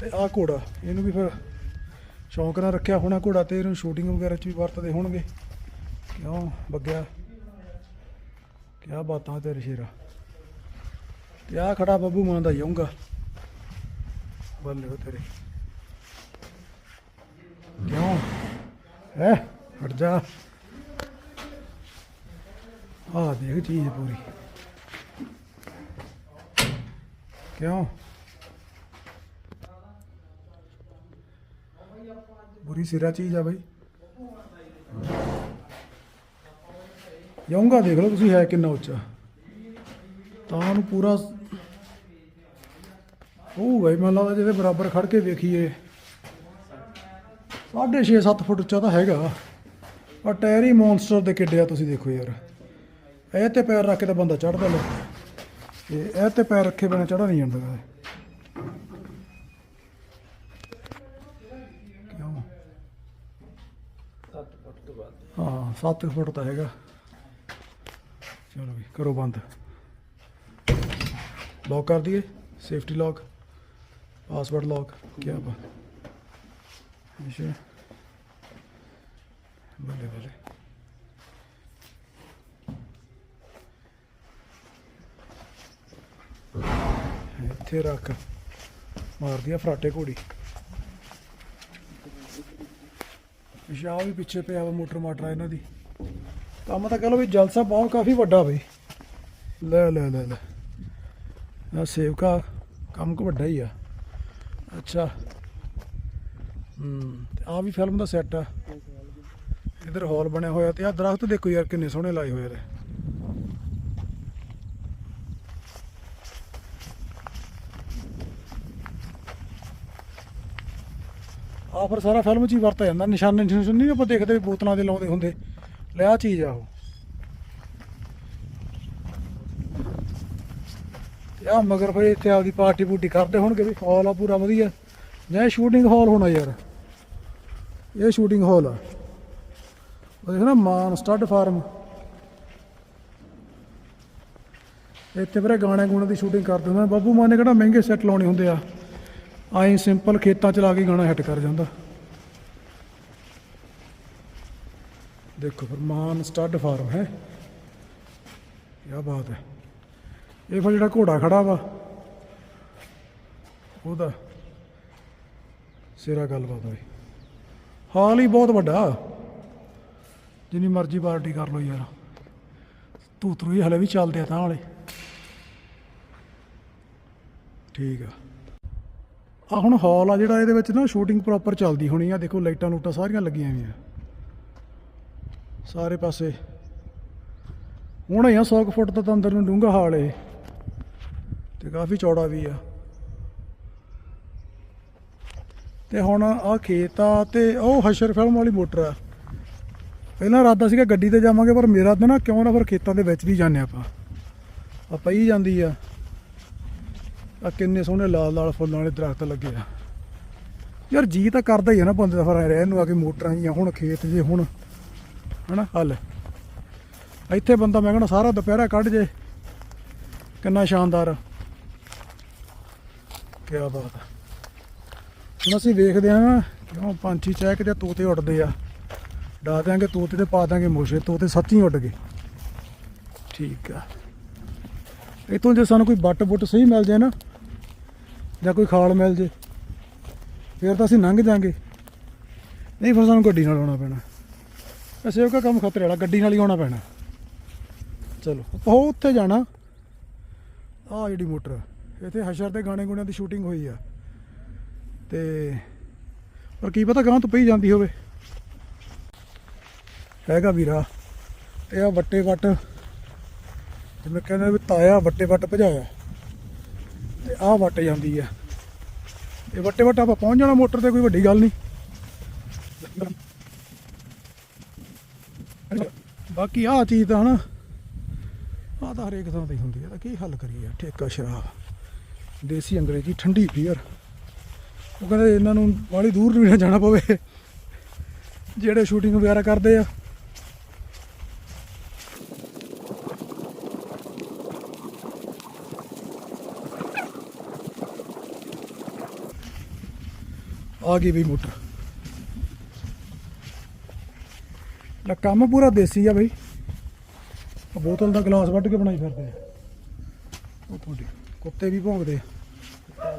ਤੇ ਆ ਘੋੜਾ, ਇਹਨੂੰ ਵੀ ਫਿਰ ਸ਼ੌਂਕ ਨਾਲ ਰੱਖਿਆ ਹੋਣਾ ਘੋੜਾ ਤੇ ਇਹਨੂੰ ਸ਼ੂਟਿੰਗ ਵਗੈਰਾ ਚ ਵੀ ਵਰਤਦੇ ਹੋਣਗੇ। ਕਿਉਂ? ਬੱਗਿਆ। ਕਿਆ ਬਾਤਾਂ ਤੇਰੇ ਸ਼ੇਰਾ। ਤੇ ਆ ਖੜਾ ਬੱਬੂ ਮਾਨ ਦਾ ਜਾਊਂਗਾ ਬੱਲੇ ਹੋ ਤੇਰੇ। ਕਿਉਂ? ਹੈ? ਹਟ ਜਾ। ਆ ਦੇਖ ਚੀਜ਼ ਪੂਰੀ। ਕਿਉਂ? ਬੁਰੀ ਸਿਰਾ ਚੀਜ਼ ਆ ਬਈ। ਯੋਂਗਾ ਦੇਖ ਲਓ ਤੁਸੀਂ ਹੈ ਕਿੰਨਾ ਉੱਚਾ। ਤਾਂ ਉਹਨੂੰ ਪੂਰਾ ਉਹ ਬਈ ਮੈਨੂੰ ਲੱਗਦਾ ਜਿਹਦੇ ਬਰਾਬਰ ਖੜ ਕੇ ਵੇਖੀਏ। 6.5 7 ਫੁੱਟ ਉੱਚਾ ਤਾਂ ਹੈਗਾ। ਆ ਟਾਇਰ ਹੀ ਮੌਨਸਟਰ ਦੇ ਕਿੱਡੇ ਆ ਤੁਸੀਂ ਦੇਖੋ ਯਾਰ। ਇਹ ਤੇ ਪੈਰ ਰੱਖ ਕੇ ਤਾਂ ਬੰਦਾ ਚੜਦਾ ਲੈ ਤੇ ਇਹ ਤੇ ਪੈਰ ਰੱਖੇ ਬਿਨਾਂ ਚੜਾ ਨਹੀਂ ਜਾਂਦਾ। ਕਿਉਂ? 7 ਫੁੱਟ ਤੋਂ ਬਾਅਦ ਹਾਂ 7 ਫੁੱਟ ਤਾਂ ਹੈਗਾ। ਚਲੋ ਵੀ ਕਰੋ ਬੰਦ। ਲੌਕ ਕਰ ਦਈਏ। ਸੇਫਟੀ ਲੌਕ ਪਾਸਵਰਡ ਲੌਕ ਕੀ ਬਾਤ ਅੱਛਾ ਬੱਲੇ ਬੱਲੇ ਇੱਥੇ ਰੱਖ ਮਾਰਦੀ ਆ ਫਰਾਟੇ ਘੋੜੀ ਅੱਛਾ ਆਹ ਵੀ ਪਿੱਛੇ ਪਿਆ ਵਾ ਮੋਟਰ ਮਾਟਰ ਇਹਨਾਂ ਦੀ ਕੰਮ ਤਾਂ ਕਹ ਲਓ ਵੀ ਜਲਸਾ ਬਹੁਤ ਕਾਫੀ ਵੱਡਾ ਬਈ ਲੈ ਲੈ ਲੈ ਲੈ ਆ ਸੇਵਕਾ ਕੰਮ ਕੋ ਵੱਡਾ ਹੀ ਆ ਅੱਛਾ। ਹੂੰ ਤੇ ਆ ਵੀ ਫਿਲਮ ਦਾ ਸੈੱਟ ਆ। ਇਧਰ ਹਾਲ ਬਣਿਆ ਹੋਇਆ ਤੇ ਆ ਦਰਖਤ ਦੇਖੋ ਯਾਰ ਕਿੰਨੇ ਸੋਹਣੇ ਲਾਏ ਹੋਏ ਨੇ। ਆ ਫਿਰ ਸਾਰਾ ਫਿਲਮ 'ਚ ਹੀ ਵਰਤਿਆ ਜਾਂਦਾ। ਨਿਸ਼ਾਨੇ ਨਿਸ਼ਾਨੇ ਨਹੀਂ ਆਪਾਂ ਦੇਖਦੇ ਬੋਤਲਾਂ ਦੇ ਲਾਉਂਦੇ ਹੁੰਦੇ। ਲੈ ਆ ਚੀਜ਼ ਆ ਉਹ। ਤੇ ਆ ਮਗਰ ਫਿਰ ਇੱਥੇ ਆਪਦੀ ਪਾਰਟੀ ਪੂਟੀ ਕਰਦੇ ਹੋਣਗੇ ਵੀ ਹਾਲ ਆ ਪੂਰਾ ਵਧੀਆ। ਜਾਂ ਸ਼ੂਟਿੰਗ ਹਾਲ ਹੋਣਾ ਯਾਰ। ਇਹ ਸ਼ੂਟਿੰਗ ਹਾਲ ਆ। ਦੇਖ ਨਾ, ਮਾਨ ਸਟੱਡ ਫਾਰਮ ਇੱਥੇ ਵੀਰੇ ਗਾਣੇ ਗੁਣੇ ਦੀ ਸ਼ੂਟਿੰਗ ਕਰਦੇ ਹੁੰਦੇ ਬਾਬੂ ਬੱਬੂ ਮਾਨ ਨੇ ਕਿਹੜਾ ਮਹਿੰਗੇ ਸੈੱਟ ਲਾਉਣੇ ਹੁੰਦੇ ਆ। ਆਈ ਸਿੰਪਲ ਖੇਤਾਂ ਚ ਲਾ ਕੇ ਗਾਣਾ ਹਿੱਟ ਕਰ ਜਾਂਦਾ। ਦੇਖੋ ਫਿਰ ਮਾਨ ਸਟੱਡ ਫਾਰਮ ਹੈ। ਕੀ ਬਾਤ ਹੈ। ਇਹ ਫਿਰ ਜਿਹੜਾ ਘੋੜਾ ਖੜਾ ਵਾ, ਉਹਦਾ ਸਿਰਾ ਗੱਲਬਾਤ ਹੋਈ। ਹਾਲ ਹੀ ਬਹੁਤ ਵੱਡਾ। ਜਿੰਨੀ ਮਰਜ਼ੀ ਪਾਰਟੀ ਕਰ ਲਓ ਯਾਰ। ਤੂਤਰੂ ਹੀ ਹਲੇ ਵੀ ਚੱਲਦੇ ਆ ਤਾਂ ਵਾਲੇ। ਠੀਕ ਆ। ਆ ਹੁਣ ਹਾਲ ਆ ਜਿਹੜਾ ਇਹਦੇ ਵਿੱਚ ਨਾ ਸ਼ੂਟਿੰਗ ਪ੍ਰੋਪਰ ਚੱਲਦੀ ਹੋਣੀ ਆ। ਦੇਖੋ ਲਾਈਟਾਂ ਲੂਟਾਂ ਸਾਰੀਆਂ ਲੱਗੀਆਂ ਹੋਈਆਂ। ਸਾਰੇ ਪਾਸੇ। ਹੁਣ ਆ 100 ਕੁ ਫੁੱਟ ਤੱਕ ਤਾਂ ਅੰਦਰ ਨੂੰ ਡੂੰਘਾ ਹਾਲ ਏ ਤੇ ਕਾਫੀ ਚੌੜਾ ਵੀ ਆ। ਤੇ ਹੁਣ ਆ ਖੇਤ ਆ ਤੇ ਉਹ ਹਸ਼ਰ ਫਿਲਮ ਵਾਲੀ ਮੋਟਰ ਆ। ਪਹਿਲਾਂ ਇਰਾਦਾ ਸੀਗਾ ਗੱਡੀ ਤੇ ਜਾਵਾਂਗੇ, ਪਰ ਮੇਰਾ ਤਾਂ ਨਾ ਕਿਉਂ ਨਾ ਫਿਰ ਖੇਤਾਂ ਦੇ ਵਿੱਚ ਵੀ ਜਾਂਦੇ ਆਪਾਂ। ਆ ਪਈ ਜਾਂਦੀ ਆ। ਆ ਕਿੰਨੇ ਸੋਹਣੇ ਲਾਲ ਲਾਲ ਫੁੱਲਾਂ ਵਾਲੇ ਦਰਖਤ ਲੱਗੇ ਆ। ਯਾਰ ਜੀ ਤਾਂ ਕਰਦਾ ਹੀ ਆ ਨਾ ਬੰਦੇ ਦਾ ਫਿਰ ਰਹਿਣ ਨੂੰ ਆ ਕੇ ਮੋਟਰਾਂ ਜੀਆਂ, ਹੁਣ ਖੇਤ ਜੇ, ਹੁਣ। ਹਨਾ, ਹੱਲ। ਇੱਥੇ ਬੰਦਾ ਮੈਂ ਕਹਿੰਦਾ ਸਾਰਾ ਦੁਪਹਿਰਾ ਕੱਢ ਜੇ। ਕਿੰਨਾ ਸ਼ਾਨਦਾਰ। ਕੀ ਬਾਤ ਆ। ਹੁਣ ਅਸੀਂ ਵੇਖਦੇ ਹਾਂ ਨਾ ਕਿਉਂ ਪੰਛੀ ਚਹਿਕ ਤੇ ਤੋਤੇ ਉੱਡਦੇ ਆ। ਡਾ ਦਿਆਂਗੇ ਤੋਤੇ ਤੇ ਪਾ ਦਾਂਗੇ ਮੋਸ਼ੇ, ਤੋਤੇ ਸੱਚੀ ਉੱਡ ਗਏ। ਠੀਕ ਆ। ਇਤੋਂ ਜੇ ਸਾਨੂੰ ਕੋਈ ਬੱਟ ਬੁੱਟ ਸਹੀ ਮਿਲ ਜਾਏ ਨਾ, ਜਾਂ ਕੋਈ ਖਾਲ ਮਿਲ ਜੇ ਫਿਰ ਤਾਂ ਅਸੀਂ ਲੰਘ ਜਾਾਂਗੇ। ਨਹੀਂ, ਫਿਰ ਸਾਨੂੰ ਗੱਡੀ ਨਾਲ ਆਉਣਾ ਪੈਣਾ। ਅਸੀਂ ਉਹ ਕੰਮ ਖਤਰੇ ਵਾਲਾ, ਗੱਡੀ ਨਾਲ ਹੀ ਆਉਣਾ ਪੈਣਾ। ਚਲੋ, ਆਪਾਂ ਉਹ ਉੱਥੇ ਜਾਣਾ। ਆਹ ਜਿਹੜੀ ਮੋਟਰ ਇੱਥੇ ਹਸ਼ਰ ਦੇ ਗਾਣੇ ਗੁਣਿਆਂ ਦੀ ਸ਼ੂਟਿੰਗ ਹੋਈ ਆ। ਤੇ ਪਰ ਕੀ ਪਤਾ ਗਾਂ ਤੋਂ ਪਈ ਜਾਂਦੀ ਹੋਵੇ। ਹੈਗਾ ਵੀਰਾ ਤੇ ਆ ਵੱਟੇ ਵੱਟ। ਜਿਵੇਂ ਕਹਿੰਦੇ ਵੀ ਤਾਇਆ ਵੱਟੇ ਵੱਟ ਭਜਾਇਆ। ਤੇ ਆਹ ਵੱਟ ਜਾਂਦੀ ਆ। ਇਹ ਵੱਟੇ ਵੱਟ ਆਪਾਂ ਪਹੁੰਚ ਜਾਣਾ ਮੋਟਰ ਤੇ, ਕੋਈ ਵੱਡੀ ਗੱਲ ਨਹੀਂ। ਬਾਕੀ ਆਹ ਚੀਜ਼ ਤਾਂ ਹਨਾ, ਆਹ ਤਾਂ ਹਰੇਕ ਥਾਂ ਤੇ ਹੁੰਦੀ ਹੈ ਤਾਂ ਕੀ ਹੱਲ ਕਰੀਏ ਠੇਕਾ ਸ਼ਰਾਬ। ਦੇਸੀ ਅੰਗਰੇਜ਼ੀ, ਠੰਡੀ ਬੀਅਰ ਉਹ ਕਹਿੰਦੇ ਇਹਨਾਂ ਨੂੰ ਬਾਹਲੀ ਦੂਰ ਨਹੀਂ ਜਾਣਾ ਪਵੇ। ਜਿਹੜੇ ਸ਼ੂਟਿੰਗ ਵਗੈਰਾ ਕਰਦੇ ਆ। ਆ ਗਈ ਵੀ ਮੋਟਰ। ਲੈ ਕੰਮ ਪੂਰਾ ਦੇਸੀ ਆ ਬਈ। ਬੋਤਲ ਦਾ ਗਲਾਸ ਵੱਢ ਕੇ ਬਣਾਈ ਫਿਰਦੇ ਆ। ਉਹ ਤੁਹਾਡੀ। ਕੁੱਤੇ ਵੀ ਭੌਂਕਦੇ। ਆ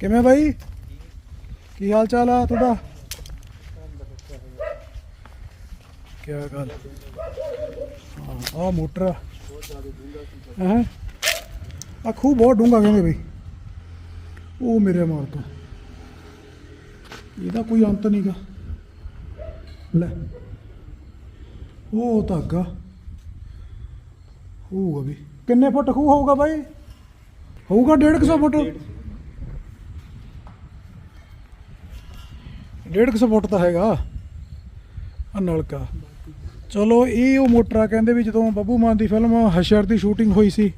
ਕਿਵੇਂ ਬਾਈ? ਕੀ ਹਾਲ ਚਾਲ ਆ ਤੁਹਾਡਾ? ਕੀ ਗੱਲ? ਆ ਮੋਟਰ ਆ। ਆ ਖੂਹ ਬਹੁਤ ਡੂੰਘਾ ਕਹਿੰਦੇ ਬਈ। ਉਹ ਮੇਰੇ ਮਾਰ ਤੋਂ। ਇਹਦਾ ਕੋਈ ਅੰਤ ਨਹੀਂਗਾ ਲੈ। ਉਹ ਧਾਗਾ। ਹੋਊਗਾ ਵੀ। ਕਿੰਨੇ ਫੁੱਟ ਖੂਹ ਹੋਊਗਾ ਬਾਈ? ਹੋਊਗਾ 150 ਫੁੱਟ? 150 ਫੁੱਟ ਤਾਂ ਹੈਗਾ। ਆ ਨਲਕਾ। ਚਲੋ ਇਹ ਉਹ ਮੋਟਰ ਕਹਿੰਦੇ ਵੀ ਜਦੋਂ ਬੱਬੂ ਮਾਨ ਦੀ ਫਿਲਮ ਹਸ਼ਰ ਦੀ ਸ਼ੂਟਿੰਗ ਹੋਈ ਸੀ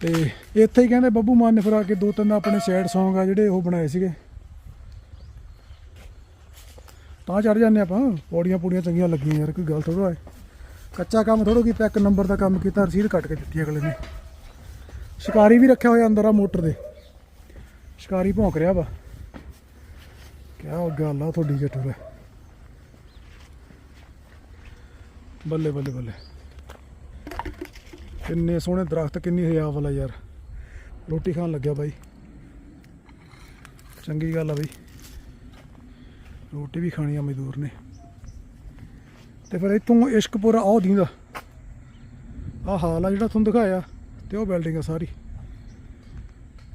ਤੇ ਇੱਥੇ ਹੀ ਕਹਿੰਦੇ ਬੱਬੂ ਮਾਨ ਨੇ ਫਿਰ ਆ ਕੇ ਦੋ ਤਿੰਨ ਆਪਣੇ ਸੈਡ Song ਆ ਜਿਹੜੇ ਉਹ ਬਣਾਏ ਸੀਗੇ। ਤਾਂ ਚੜ ਜਾਂਦੇ ਆਪਾਂ ਪੌੜੀਆਂ ਪੂੜੀਆਂ ਚੰਗੀਆਂ ਲੱਗੀਆਂ ਯਾਰ ਕੋਈ ਗੱਲ ਥੋੜਾ ਹੈ। ਕੱਚਾ ਕੰਮ ਥੋੜੋ ਕੀਤਾ ਇੱਕ ਨੰਬਰ ਦਾ ਕੰਮ ਕੀਤਾ, ਰਸੀਦ ਕੱਟ ਕੇ ਦਿੱਤੀ ਅਗਲੇ ਨੇ। ਸ਼ਿਕਾਰੀ ਵੀ ਰੱਖਿਆ ਹੋਇਆ ਅੰਦਰ ਆ ਮੋਟਰ ਦੇ। ਸ਼ਿਕਾਰੀ ਭੌਂਕ ਰਿਹਾ ਵਾ। ਕਿਆ ਗੱਲ ਆ ਤੁਹਾਡੀ ਜਟੂਰ ਬੱਲੇ ਬੱਲੇ ਬੱਲੇ। ਕਿੰਨੇ ਸੋਹਣੇ ਦਰਖਤ, ਕਿੰਨੀ ਹਯਾ ਵਾਲਾ ਯਾਰ। ਰੋਟੀ ਖਾਣ ਲੱਗਿਆ ਬਾਈ। ਚੰਗੀ ਗੱਲ ਆ ਬਾਈ। ਰੋਟੀ ਵੀ ਖਾਣੀ ਆ ਮਜ਼ਦੂਰ ਨੇ। ਤੇ ਫਿਰ ਇੱਥੋਂ ਇਸ਼ਕਪੁਰਾ ਆਹ ਦੀਂਦਾ। ਆਹ ਹਾਲ ਆ ਜਿਹੜਾ ਤੁਹਾਨੂੰ ਦਿਖਾਇਆ, ਤੇ ਉਹ ਬਿਲਡਿੰਗ ਆ ਸਾਰੀ।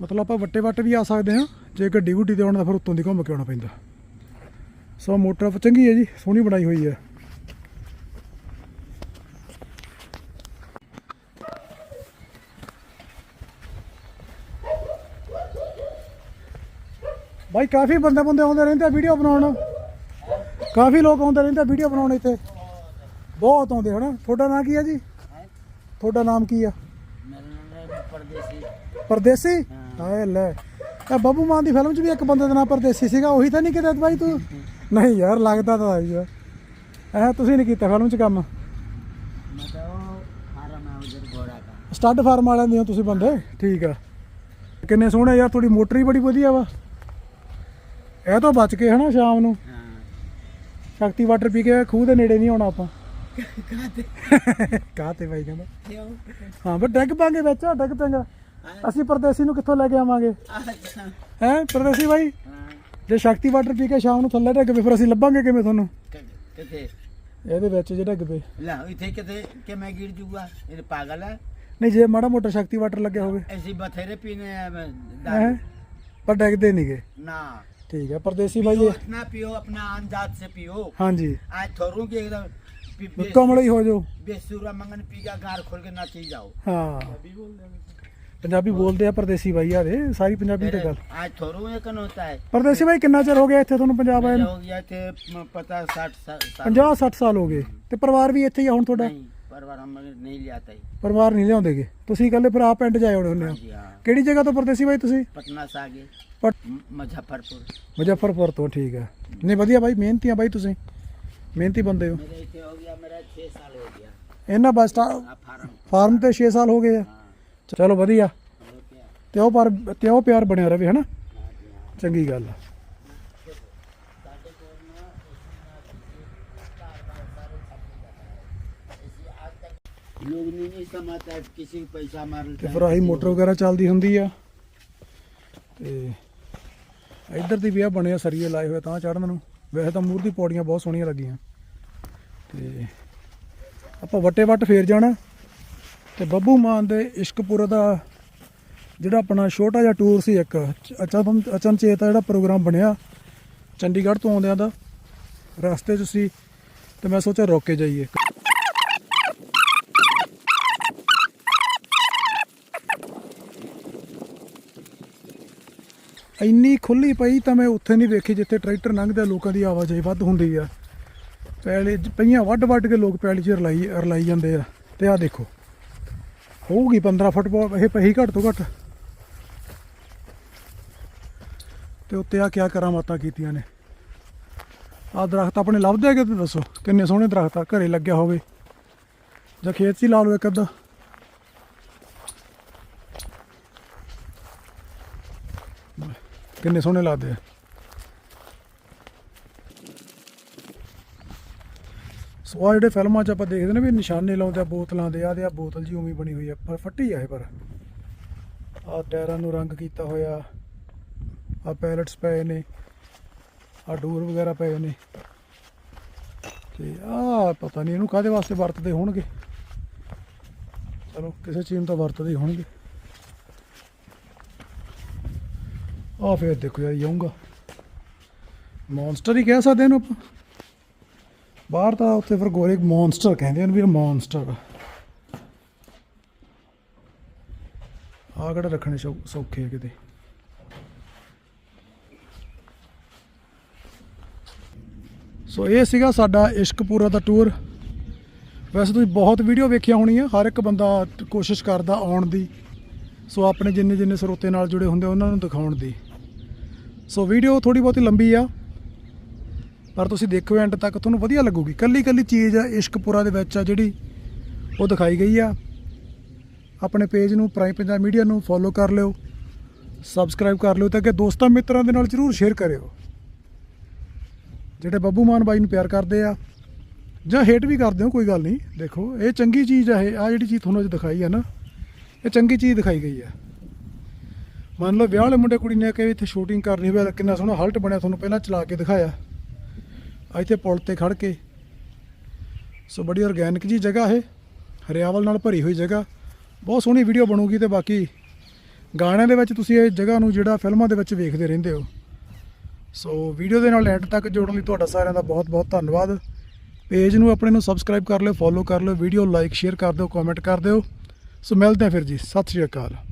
ਮਤਲਬ ਆਪਾਂ ਵੱਟੇ ਵੱਟ ਵੀ ਆ ਸਕਦੇ ਹਾਂ, ਜੇ ਗੱਡੀ ਗੁੱਡੀ ਤੇ ਆਉਣਾ ਤਾਂ ਫਿਰ ਉੱਤੋਂ ਦੀ ਘੁੰਮ ਕੇ ਆਉਣਾ ਪੈਂਦਾ। ਸੋ ਮੋਟਰ ਚੰਗੀ ਹੈ ਜੀ, ਸੋਹਣੀ ਬਣਾਈ ਹੋਈ ਹੈ। ਭਾਈ ਕਾਫੀ ਬੰਦੇ ਬੰਦੇ ਆਉਂਦੇ ਰਹਿੰਦੇ ਆ ਵੀਡੀਓ ਬਣਾਉਣ। ਕਾਫੀ ਲੋਕ ਆਉਂਦੇ ਰਹਿੰਦੇ ਆ ਵੀਡੀਓ ਬਣਾਉਣ ਇੱਥੇ। ਬਹੁਤ ਆਉਂਦੇ ਹਨਾ? ਤੁਹਾਡਾ ਨਾਂ ਕੀ ਆ ਜੀ? ਤੁਹਾਡਾ ਨਾਮ ਕੀ ਆ? ਪਰਦੇਸੀ। ਪਰਦੇਸੀ? ਹਾਏ ਲੈ। ਤਾਂ ਬੱਬੂ ਮਾਨ ਦੀ ਫਿਲਮ 'ਚ ਵੀ ਇੱਕ ਬੰਦੇ ਦਾ ਨਾਮ ਪਰਦੇਸੀ ਸੀਗਾ ਉਹੀ ਤਾਂ ਨਹੀਂ ਕਿਤੇ ਬਾਈ ਤੂੰ? ਨਹੀਂ ਯਾਰ ਲੱਗਦਾ ਤਾਂ ਆਈ ਯਾਰ ਐ ਤੁਸੀਂ ਨਹੀਂ ਕੀਤਾ ਫਿਲਮ 'ਚ ਕੰਮ? ਸਟੱਡ ਫਾਰਮ ਵਾਲਿਆਂ ਦੇ ਹੋ ਤੁਸੀਂ ਬੰਦੇ? ਠੀਕ ਆ। ਕਿੰਨੇ ਸੋਹਣੇ ਯਾਰ ਤੁਹਾਡੀ ਮੋਟਰ ਹੀ ਬੜੀ ਵਧੀਆ ਵਾ। ਇਹ ਤਾਂ ਬਚ ਕੇ ਹਨਾ ਸ਼ਾਮ ਨੂੰ। ਸ਼ਕਤੀ ਵਾਟਰ ਪੀ ਕੇ ਖੂਹ ਦੇ ਨੇੜੇ ਨਹੀਂ ਆਉਣਾ ਆਪਾਂ। ਕਾਤੇ ਕਾਤੇ ਕਹਿੰਦਾ? ਹਾਂ ਬਸ ਡੱਗ ਪਾਂਗੇ ਵਿੱਚ ਡੱਗ ਪੈਂਗਾ। ਅਸੀਂ ਪਰਦੇਸੀ ਨੂੰ ਕਿੱਥੋਂ ਲੈ ਕੇ ਆਵਾਂਗੇ? ਹੈ ਪਰਦੇਸੀ ਬਾਈ? ਜੇ ਸ਼ਕਤੀ ਵਾਟਰ ਪੀ ਕੇ ਸ਼ਾਮ ਨੂੰ ਥੱਲੇ ਡੱਗ ਫਿਰ ਅਸੀਂ ਲੱਭਾਂਗੇ ਕਿਵੇਂ ਤੁਹਾਨੂੰ? ਕਿੱਥੇ? ਇਹਦੇ ਵਿੱਚ ਜਿਹੜਾ ਡੱਗ ਪਏ ਲੈ ਇੱਥੇ ਕਿਤੇ ਕਿ ਮੈਂ ਗਿਰ ਜੂਗਾ? ਇਹ ਪਾਗਲ ਹੈ। ਨਹੀਂ ਜੇ ਮਾੜਾ ਮੋਟਾ ਸ਼ਕਤੀ ਵਾਟਰ ਲੱਗਿਆ ਹੋਵੇ। ਅਸੀਂ ਬਥੇਰੇ ਪੀਨੇ ਆ ਪਰ ਡੱਗਦੇ ਨਹੀਂਗੇ ਨਾ। ਠੀਕ ਹੈ ਪਰਦੇਸੀ ਭਾਈ ਨਾ ਪੀਓ ਆਪਣਾ ਅੰਦਾਜ਼ ਸੇ ਪੀਓ। ਹਾਂਜੀ। ਅੱਜ ਥੋਰੂ ਕਿ ਇੱਕਦਮ ਕਮਲ ਹੀ ਹੋ ਜਾਓ बेसुरा मंगन पी का गार खोल के नाची जाओ ਹਾਂ ਪੰਜਾਬੀ ਬੋਲਦੇ ਆ ਪਰਦੇਸੀ ਬਾਈ ਆ ਦੇ ਸਾਰੀ ਪੰਜਾਬੀ ਤੇ मेरे- ਗੱਲ आज थोड़ू ये कन होता है ਪਰਦੇਸੀ ਬਾਈ ਕਿੰਨਾ ਚਿਰ ਹੋ ਗਿਆ ਇੱਥੇ ਤੁਹਾਨੂੰ ਪੰਜਾਬ ਆਏ मेरे ਨੂੰ हो गया थे म- पचास साठ सा- साल 50 60 ਸਾਲ ਹੋ गए ਤੇ ਪਰਿਵਾਰ ਵੀ ਇੱਥੇ ਹੀ ਆ ਹੁਣ ਤੁਹਾਡਾ नहीं परिवार हम नहीं ले आता ही ਪਰਿਵਾਰ ਨਹੀਂ ਲਿਆਉਂਦੇਗੇ ਤੁਸੀਂ ਇਕੱਲੇ ਫਿਰ ਆਪ ਪਿੰਡ ਜਾਏ ਹੋਣੇ ਹੁੰਦੇ हाँ ਹੋ जी हाँ ਕਿਹੜੀ ਜਗ੍ਹਾ ਤੋਂ ਪਰਦੇਸੀ ਬਾਈ ਤੁਸੀਂ पटना से आगे पट- म- मुजफ्फरपुर ਮੁਜ਼ੱਫਰਪੁਰ ਤੋਂ ਠੀਕ ਹੈ ਨਹੀਂ ਵਧੀਆ ਬਾਈ ਮਿਹਨਤੀ ਆ ਬਾਈ ਤੁਸੀਂ ਮਿਹਨਤੀ ਬੰਦੇ ਹੋ मेरे इतने हो गया मेरा छः साल हो गया ਇਹਨਾਂ ਬਸ ਤਾਂ आप फार्म ਫਾਰਮ ਤੇ 6 ਸਾਲ ਹੋ ਗਏ ਆ हाँ ਚਲੋ ਵਧੀਆ हो गया ਤੇ ਉਹ ਪਰ ਤੇ ਉਹ ਪਿਆਰ ਬਣਿਆ ਰਵੇ ਹਨਾ हाँ जी हाँ ਚੰਗੀ ਗੱਲ ਆ लोग नहीं नहीं समझता है किसी को पैसा मार ਤੇ ਫਿਰ ਆਹੀ ਮੋਟਰ ਵਗੈਰਾ ਚੱਲਦੀ ਹੁੰਦੀ ਆ ਤੇ ਇੱਧਰ ਦੀ ਵੀ ਆ ਬਣਿਆ ਸਰੀਏ ਲਾਏ ਹੋਏ ਤਾਂ ਚੜਨ ਨੂੰ ਵੈਸੇ ਤਾਂ ਮੂਰ ਦੀ ਪੌੜੀਆਂ ਬਹੁਤ ਸੋਹਣੀਆਂ ਲੱਗੀਆਂ। ਤੇ ਆਪਾਂ ਵੱਟੇ ਵੱਟ ਫੇਰ ਜਾਣਾ। ਤੇ ਬੱਬੂ ਮਾਨ ਦੇ ਇਸ਼ਕਪੁਰ ਦਾ ਜਿਹੜਾ ਆਪਣਾ ਛੋਟਾ ਜਿਹਾ ਟੂਰ ਸੀ ਇੱਕ, ਅਚਨ, ਅਚਨਚੇਤ ਜਿਹੜਾ ਪ੍ਰੋਗਰਾਮ ਬਣਿਆ, ਚੰਡੀਗੜ੍ਹ ਤੋਂ ਆਉਂਦਿਆਂ ਦਾ। ਰਸਤੇ 'ਚ ਸੀ, ਤੇ ਮੈਂ ਸੋਚਿਆ ਰੋਕ ਕੇ ਜਾਈਏ। ਇੰਨੀ ਖੁੱਲੀ ਪਈ ਤਾਂ ਮੈਂ ਉੱਥੇ ਨਹੀਂ ਵੇਖੀ ਜਿੱਥੇ ਟਰੈਕਟਰ ਲੰਘਦੇ, ਲੋਕਾਂ ਦੀ ਆਵਾਜਾਈ ਵੱਧ ਹੁੰਦੀ ਆ। ਪੈਲੇ ਪਈਆਂ ਵੱਡ ਵੱਡ ਕੇ ਲੋਕ ਪੈਲੀ 'ਚ ਰਲਾਈ ਰਲਾਈ ਜਾਂਦੇ ਆ। ਤੇ ਆ ਦੇਖੋ, ਹੋਊਗੀ 15 ਫੁੱਟ ਇਹ ਪਈ ਘੱਟ ਤੋਂ ਘੱਟ। ਤੇ ਉੱਤੇ ਆ ਕਿਆ ਕਰਾਂ ਕਰਾਮਾਤਾਂ ਕੀਤੀਆਂ ਨੇ। ਆ ਦਰਖਤ ਆਪਣੇ ਲੱਭਦੇ ਆ ਕਿਤੇ ਦੱਸੋ? ਕਿੰਨੇ ਸੋਹਣੇ ਦਰਖਤ ਆ, ਘਰੇ ਲੱਗਿਆ ਹੋਵੇ। ਜਾਂ ਖੇਤ 'ਚ ਹੀ ਲਾ ਲਓ ਇੱਕ ਅੱਧਾ। ਕਿੰਨੇ ਸੋਹਣੇ ਲੱਗਦੇ ਆ। ਸੋ ਆਹ ਜਿਹੜੇ ਫਿਲਮਾਂ 'ਚ ਆਪਾਂ ਦੇਖਦੇ ਨੇ ਵੀ ਨਿਸ਼ਾਨੇ ਲਾਉਂਦੇ ਆ, ਬੋਤਲਾਂ ਦੇ ਆ ਤੇ ਆ ਬੋਤਲ ਜੀ ਉਵੇਂ ਬਣੀ ਹੋਈ ਆ, ਪਰ ਫੱਟੀ ਆ ਇਹ ਪਰ। ਆ ਟਾਇਰਾਂ ਨੂੰ ਰੰਗ ਕੀਤਾ ਹੋਇਆ ਆ ਪੈਲਟਸ ਪਏ ਨੇ ਆ ਡੂਰ ਵਗੈਰਾ ਪਏ ਨੇ। ਤੇ ਆ ਪਤਾ ਨਹੀਂ ਇਹਨੂੰ ਕਾਹਦੇ ਵਾਸਤੇ ਵਰਤਦੇ ਹੋਣਗੇ। ਚਲੋ, ਕਿਸੇ ਚੀਜ਼ ਨੂੰ ਤਾਂ ਵਰਤਦੇ ਹੋਣਗੇ। ਆ ਫੇਰ ਦੇਖੋ ਯਾਰ ਜਾਊਂਗਾ ਮੌਨਸਟਰ ਹੀ ਕਹਿ ਸਕਦੇ ਇਹਨੂੰ ਆਪਾਂ। ਬਾਹਰ ਤਾਂ ਉੱਥੇ ਫਿਰ ਗੋਰੇ ਮੌਨਸਟਰ ਕਹਿੰਦੇ ਨੇ ਵੀ ਮੌਨਸਟਰ ਆ। ਕਿਹੜਾ ਰੱਖਣੇ ਸੌ- ਸੌਖੇ ਕਿਤੇ। ਸੋ ਇਹ ਸੀਗਾ ਸਾਡਾ ਇਸ਼ਕਪੂਰਾ ਦਾ ਟੂਰ ਵੈਸੇ ਤੁਸੀਂ ਬਹੁਤ ਵੀਡੀਓ ਵੇਖੀਆਂ ਹੋਣੀਆਂ, ਹਰ ਇੱਕ ਬੰਦਾ ਕੋਸ਼ਿਸ਼ ਕਰਦਾ ਆਉਣ ਦੀ। ਸੋ ਆਪਣੇ ਜਿੰਨੇ ਜਿੰਨੇ ਸਰੋਤੇ ਨਾਲ ਜੁੜੇ ਹੁੰਦੇ ਉਹਨਾਂ ਨੂੰ ਦਿਖਾਉਣ ਦੀ। ਸੋ ਵੀਡੀਓ ਥੋੜੀ ਬਹੁਤੀ ਲੰਬੀ ਆ, ਪਰ ਤੁਸੀਂ ਦੇਖੋ ਐਂਡ ਤੱਕ, ਤੁਹਾਨੂੰ ਵਧੀਆ ਲੱਗੂਗੀ। ਕੱਲੀ ਕੱਲੀ ਚੀਜ਼ ਆ, ਇਸ਼ਕਪੁਰਾ ਦੇ ਵਿੱਚ ਆ, ਜਿਹੜੀ ਉਹ ਦਿਖਾਈ ਗਈ ਆ। ਆਪਣੇ ਪੇਜ ਨੂੰ ਪ੍ਰਾਈਮ ਪੰਜਾਬ ਮੀਡੀਆ ਨੂੰ ਫੋਲੋ ਕਰ ਲਿਓ ਸਬਸਕ੍ਰਾਈਬ ਕਰ ਲਿਓ, ਤਾਂ ਕਿ ਦੋਸਤਾਂ ਮਿੱਤਰਾਂ ਦੇ ਨਾਲ ਜਰੂਰ ਸ਼ੇਅਰ ਕਰਿਓ। ਜਿਹੜੇ ਬੱਬੂ ਮਾਨ ਬਾਈ ਨੂੰ ਪਿਆਰ ਕਰਦੇ ਆ, ਜਾਂ ਹੇਟ ਵੀ ਕਰਦੇ ਹੋ, ਕੋਈ ਗੱਲ ਨਹੀਂ। ਦੇਖੋ, ਇਹ ਚੰਗੀ ਚੀਜ਼ ਆ, ਇਹ ਆ ਜਿਹੜੀ ਚੀਜ਼ ਤੁਹਾਨੂੰ ਅੱਜ ਦਿਖਾਈ ਆ ਨਾ, ਇਹ ਚੰਗੀ ਚੀਜ਼ ਦਿਖਾਈ ਗਈ ਆ। ਮੰਨ ਲਓ ਵਿਆਹ ਵਾਲੇ ਮੁੰਡੇ ਕੁੜੀ ਨੇ ਕਿ ਇੱਥੇ ਸ਼ੂਟਿੰਗ ਕਰਨੀ ਹੋਵੇ ਤਾਂ ਕਿੰਨਾ ਸੋਹਣਾ ਹਲਟ ਬਣਿਆ ਤੁਹਾਨੂੰ ਪਹਿਲਾਂ ਚਲਾ ਕੇ ਦਿਖਾਇਆ। ਇੱਥੇ ਪੁਲ ਤੇ ਖੜ ਕੇ। ਸੋ ਬੜੀ ਆਰਗੈਨਿਕ ਜੀ ਜਗ੍ਹਾ ਇਹ। ਹਰਿਆਵਲ ਨਾਲ ਭਰੀ ਹੋਈ ਜਗ੍ਹਾ। ਬਹੁਤ ਸੋਹਣੀ ਵੀਡੀਓ ਬਣੂਗੀ ਤੇ ਬਾਕੀ ਗਾਣਿਆਂ ਦੇ ਵਿੱਚ ਤੁਸੀਂ ਇਹ ਜਗ੍ਹਾ ਨੂੰ ਜਿਹੜਾ ਫਿਲਮਾਂ ਦੇ ਵਿੱਚ ਵੇਖਦੇ ਰਹਿੰਦੇ ਹੋ। ਸੋ ਵੀਡੀਓ ਦੇ ਨਾਲ ਐਂਡ ਤੱਕ ਜੋੜਨ ਲਈ ਤੁਹਾਡਾ ਸਾਰਿਆਂ ਦਾ ਬਹੁਤ ਬਹੁਤ ਧੰਨਵਾਦ। ਪੇਜ ਨੂੰ ਆਪਣੇ ਨੂੰ ਸਬਸਕ੍ਰਾਈਬ ਕਰ ਲਿਓ ਫੋਲੋ ਕਰ ਲਿਓ ਵੀਡੀਓ ਲਾਈਕ ਸ਼ੇਅਰ ਕਰ ਦਿਓ ਕਮੈਂਟ ਕਰ ਦਿਓ। ਸੋ ਮਿਲਦੇ ਹਾਂ ਫਿਰ ਜੀ। ਸਤਿ ਸ਼੍ਰੀ ਅਕਾਲ।